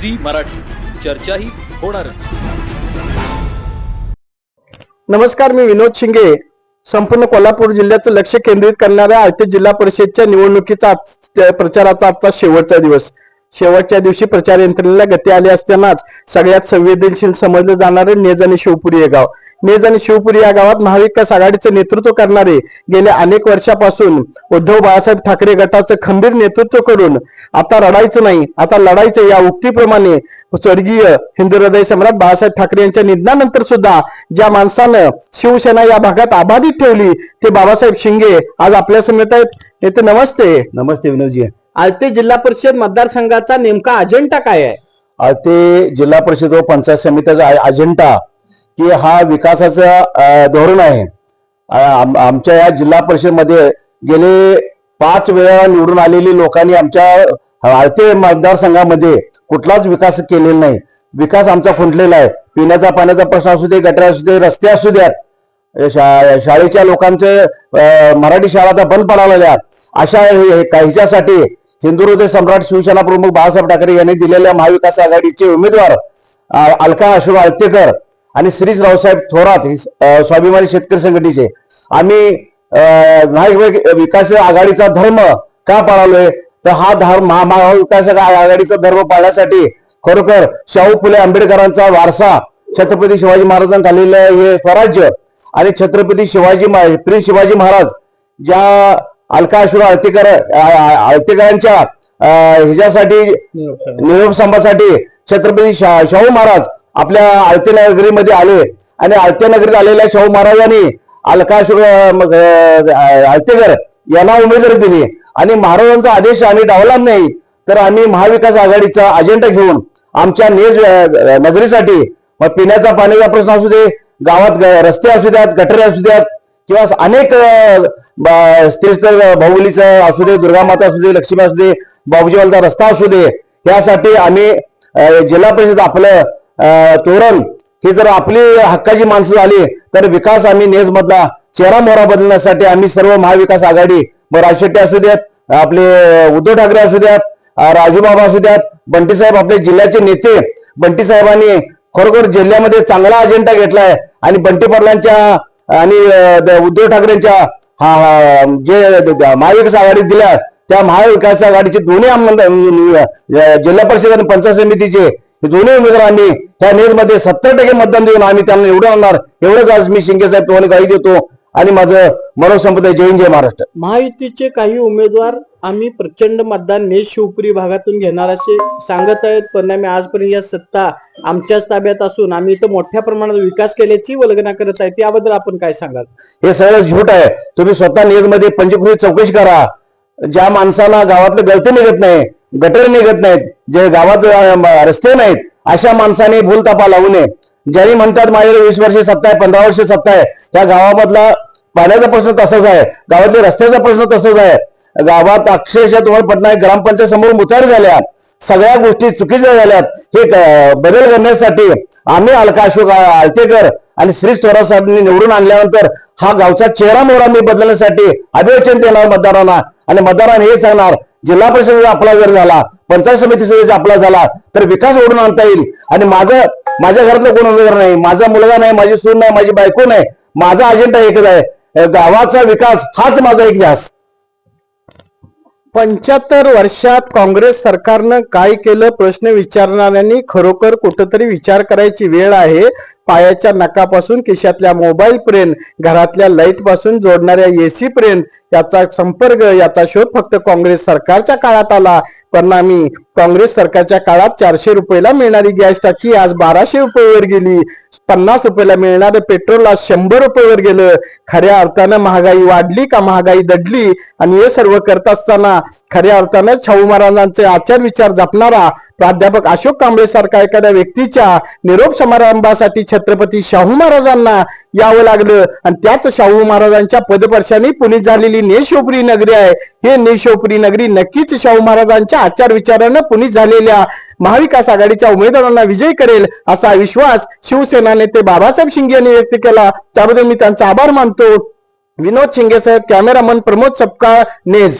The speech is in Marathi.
झी मराठी. चर्चाही होणारच. नमस्कार मी विनोद शिंगे. संपूर्ण कोल्हापूर जिल्ह्याचं लक्ष केंद्रित करणाऱ्या आयते जिल्हा परिषदच्या निवडणुकीचा प्रचाराचा आजचा शेवटचा दिवस. शेवटच्या दिवशी प्रचार यंत्रणेला गती आली असतानाच सगळ्यात संवेदनशील समजलं जाणारे नेज आणि शिवपुरी हे गाव. नेज आणि शिवपुरी या गावात महाविकास आघाडीचं नेतृत्व करणारे गेल्या अनेक वर्षापासून उद्धव बाळासाहेब ठाकरे गटाचं खंबीर नेतृत्व करून आता रडायचं नाही. आता लढायचं. या उक्तीप्रमाणे स्वर्गीय हिंदू हृदय सम्राट बाळासाहेब ठाकरे यांच्या निधनानंतर सुद्धा ज्या माणसानं शिवसेना या भागात आबाधित ठेवली ते बाबासाहेब शिंगे आज आपल्या समेत आहेत. येते नमस्ते. नमस्ते विनोदजी. आळते जिल्हा परिषद मतदारसंघाचा नेमका अजेंडा काय आहे? आज ते जिल्हा परिषद व पंचायत समितीचा अजेंडा की हा विकासाचं धोरण आहे. आमच्या या जिल्हा परिषदमध्ये गेले पाच वेळा निवडून आलेली लोकांनी आमच्या आळते मतदारसंघामध्ये कुठलाच विकास केलेला नाही. विकास आमचा फुंटलेला आहे. पिण्याचा पाण्याचा प्रश्न असू दे गटर असू दे रस्ते असू द्यात. शा- शाळेच्या लोकांचे मराठी शाळा आता बंद पडावल्या अशा हे- काहीच्यासाठी हिंदू हृदय सम्राट शिवसेना प्रमुख बाळासाहेब ठाकरे यांनी दिलेल्या महाविकास आघाडीचे उमेदवार अलका अशोक आळतेकर आणि श्रीज रावसाहेब थोरात स्वाभिमानी शेतकरी संघटनेचे. आम्ही अ, विकास आघाडीचा धर्म का पाळालोय? तर हा धर्म महा- महाविकास आघाडीचा धर्म पाळण्यासाठी खरोखर शाहू फुले आंबेडकरांचा वारसा छत्रपती शिवाजी महाराजांना आलेलं हे स्वराज्य. आणि छत्रपती शिवाजी प्रिन्स शिवाजी महाराज ज्या अलकाशुर अशोक आळतेकर आळतेकरांच्या ह्याच्यासाठी निरोप संभासाठी छत्रपती शा- शाहू महाराज आपल्या आळतेनगरीमध्ये आले आणि आळतीनगरीत आलेल्या शाहू महाराजांनी अलका मग, आळतेकर यांना उमेदवारी दिली. आणि महाराजांचा आदेश आम्ही डावला नाही तर आम्ही महाविकास आघाडीचा अजेंडा घेऊन आमच्या नेज नगरीसाठी मग पिण्याचा पाण्याचा प्रश्न असू दे गावात ग- रस्ते असू द्यात गटरे असू द्यात किंवा अनेक स्त्रीस्तर बाहुलीचं असू दे दुर्गामाता असू दे लक्ष्मी असू दे बाबूजीवालचा रस्ता असू दे यासाठी आम्ही जिल्हा परिषद आपलं तोरण ही जर आपली हक्काची माणसं झाली तर विकास आम्ही नेज मधला चेहरा मोहरा बदलण्यासाठी आम्ही सर्व महाविकास आघाडी मग राजशेट्टी असू द्यात आपले उद्धव ठाकरे असू द्यात राजूबाबा असू द्यात बंटी साहेब आपले जिल्ह्याचे नेते बंटी साहेबांनी खरोखर जिल्ह्यामध्ये चांगला अजेंडा घेतलाय आणि बंटी पाटलांच्या आणि उद्धव ठाकरेंच्या हा जे महाविकास आघाडीत दिल्या त्या महाविकास आघाडीचे दोन्ही आमदार जिल्हा परिषद आणि पंचायत समितीचे हे दोन्ही उमेदवार आम्ही त्या मध्ये सत्तर टक्के मतदान देऊन आम्ही त्यांना निवडून आणणार. एवढंच आज मी शिंगे साहेब तुम्हाला गाई देतो आणि माझं मनोज संपत जय जय महाराष्ट्र. महायुतीचे काही उमेदवार आम्ही प्रचंड मतदान नेज शिवपुरी भागातून घेणार असे सांगत आहेत. परिणामी आजपर्यंत या सत्ता आमच्याच ताब्यात असून आम्ही इथं मोठ्या प्रमाणात विकास केल्याची वल्गना करत आहेत याबद्दल आपण काय सांगाल? हे सगळं झूट आहे. तुम्ही स्वतः न्यूजमध्ये पंचकृती चौकशी करा. ज्या माणसाला गावातलं गळते निघत नाही गटर निघत नाहीत जे गावात रस्ते नाहीत अशा माणसाने भूलतापा लावू नये. ज्यांनी म्हणतात माझ्याकडे वीस वर्ष सत्ता आहे पंधरा वर्ष सत्ता आहे. त्या गावामधला पाण्याचा प्रश्न तसाच आहे. गावातले रस्त्याचा प्रश्न तसाच आहे. गावात अक्षरशः तुम्हाला पटणार ग्रामपंचायत समोर मुतार झाल्या. सगळ्या गोष्टी चुकीच्या झाल्यात. हे बदल करण्यासाठी आम्ही अलका अशोक आळतेकर आणि श्री स्वराज साहेबांनी निवडून आणल्यानंतर हा गावचा चेहरा मोहरा मी बदलण्यासाठी अभिवचन देणार मतदारांना. आणि मतदारांना हे सांगणार जिल्हा परिषदेचा आपला जर झाला पंचायत समितीचा आपला झाला तर विकास ओढून आणता येईल. आणि माझं माझ्या घरातलं कोण उमेदवार नाही माझा मुलगा नाही माझी सून नाही माझी बायको नाही माझा अजेंडा एकच आहे. गावाचा विकास हाच माझा एक ध्यास. पंच्याहत्तर वर्षात काँग्रेस सरकारनं काय केलं प्रश्न विचारणाऱ्यांनी खरोखर कुठंतरी विचार करायची वेळ आहे. पायाच्या नकापासून खिशातल्या मोबाईल पर्यंत घरातल्या लाइटपासून जोडणाऱ्या एसी पर्यंत याचा संपर्क याचा शोध फक्त काँग्रेस सरकारच्या काळात आला. परिणामी काँग्रेस सरकारच्या काळात चारशे रुपयाला मिळणारी गॅस टाकी आज बाराशे रुपयेवर गेली. पन्नास रुपयाला मिळणारे पेट्रोल आज शंभर रुपयेवर गेलं. खऱ्या अर्थानं महागाई वाढली का महागाई दडली? आणि हे सर्व करत असताना खऱ्या अर्थानं शाहू महाराजांचे आचार विचार जपणारा प्राध्यापक अशोक कांबळे सारखा एखाद्या व्यक्तीच्या निरोप समारंभासाठी छत्रपती शाहू महाराजांना यावं लागलं. आणि त्याच शाहू महाराजांच्या पदपर्शाने पुणे झालेली नेशोपरी नगरी आहे. हे नेशोपरी नगरी नक्कीच शाहू महाराजांच्या आचार विचारानं पुनीत झालेल्या महाविकास आघाडीच्या उमेदवारांना विजय करेल असा विश्वास शिवसेना नेते बाबासाहेब शिंदे यांनी व्यक्त केला. त्याबद्दल मी त्यांचा आभार मानतो. विनोद शिंगे साहेब कॅमेरामन प्रमोद सपकाळ नेज